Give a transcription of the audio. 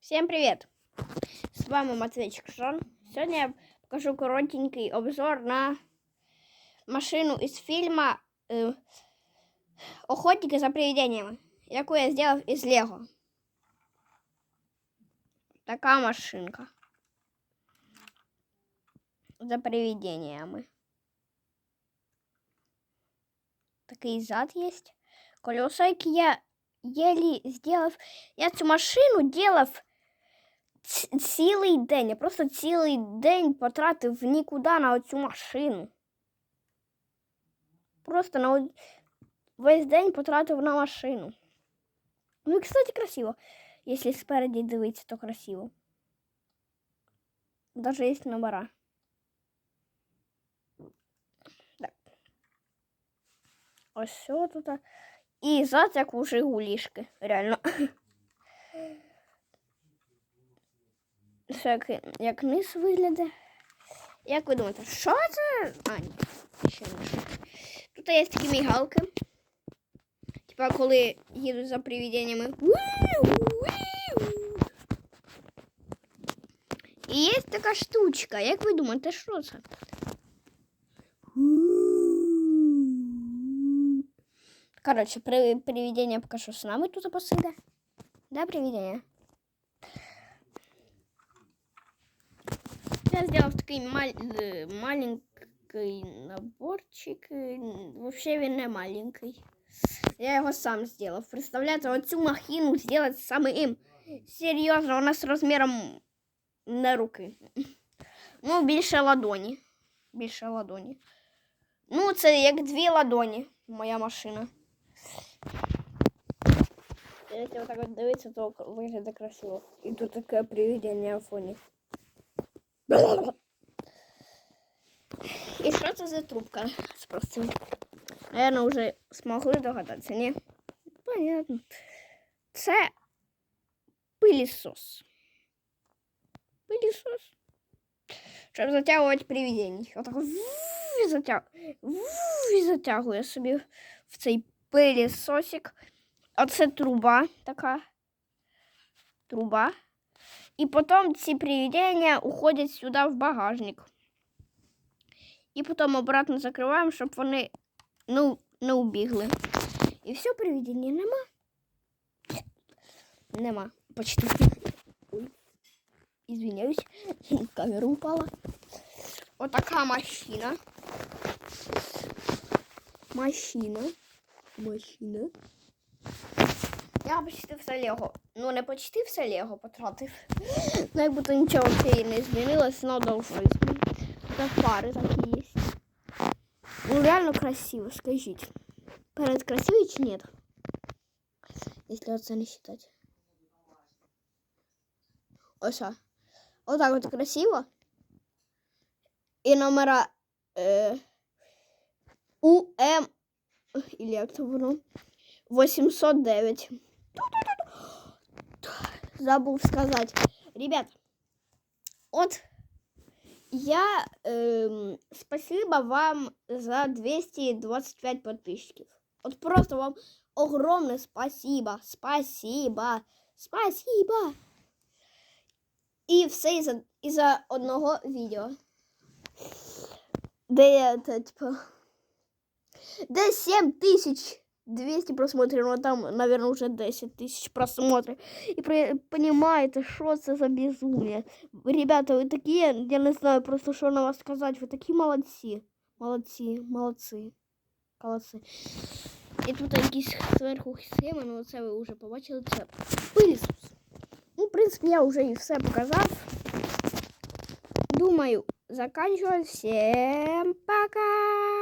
Всем привет! С вами Матвейчик Шон. Сегодня я покажу коротенький обзор на машину из фильма э, Охотники за привидениями, яку я сделал из Лего. Така машинка. За привидениями. Такий зад є. Колеса, які я єлі сделав. Я цю машину делав ц- цілий день. Я просто цілий день потратив в нікуди на оцю машину. Просто на весь день потратив на машину. Ну і, кстати, красиво. Якщо спереді дивитися, то красиво. Даже є номера. Так. Ось все тут. І зад, як у Жигулішки. Реально. Все як, як низ виглядає. Як ви думаєте, що це? А, ні, ще не що. Тут є такі мігалки. Типа, коли їдуть за привиденнями. І є така штучка. Як ви думаєте, що це? Короче, при, привидение пока что с нами тут посиде. Да, привидение? Я сделал такий маль... е, маленький наборчик. Е, Вообще він не маленький. Я його сам сделал. Представляете, оцю махину сделать самим. Серйозно, вона з розміром не руки. Ну, більше ладоні. Більше ладоні. Ну, це як дві ладоні, моя машина. Якщо вот так от дивитися, то виглядає красиво. І тут таке привидення в фоні. І що це за трубка? Спросив. Наверное, вже змогли догадатися, ні? Понятно. Це пилісос. Пилісос. Щоб затягувати привидень. Отак ву- і затяг... і затягує собі в цей пилісосик. Оце труба така. Труба. І потім ці привидення уходять сюди в багажник. І потім обратно закриваємо, щоб вони не, не убігли. І все, привидення нема. Нема. Почти. Ой. Извиняюсь, камера упала. Отака машина. Машина. Машина. Я почти все Лего. Ну, не почти все Лего потратив. Ну, як будто нічого взагалі не змінилось, але должно змінитися. Тут фари такі є. Ну, реально красиво, скажіть. Перед красивый чи нет? Если это не считать. Оса. Вот так вот красиво. И номера э, УМ или як це воно? 809. Забыл сказать. Ребят, вот я эм, спасибо вам за 225 подписчиков. Вот просто вам огромное спасибо. Спасибо. Спасибо. І все із-за із-за одного відео. Де я, та, типу, де 7200 просмотрів, ну там, наверное, уже 10 тисяч просмотрів. І при, понимаете, що це за безумие. Ребята, ви такі, я не знаю просто, що на вас сказати, ви такі молодці. Молодці, молодці. Молодці. І тут якісь зверху схеми, ну це ви вже побачили, це пилісос. Ну, в принципе, я уже и все показав. Думаю, заканчиваю. Всем пока!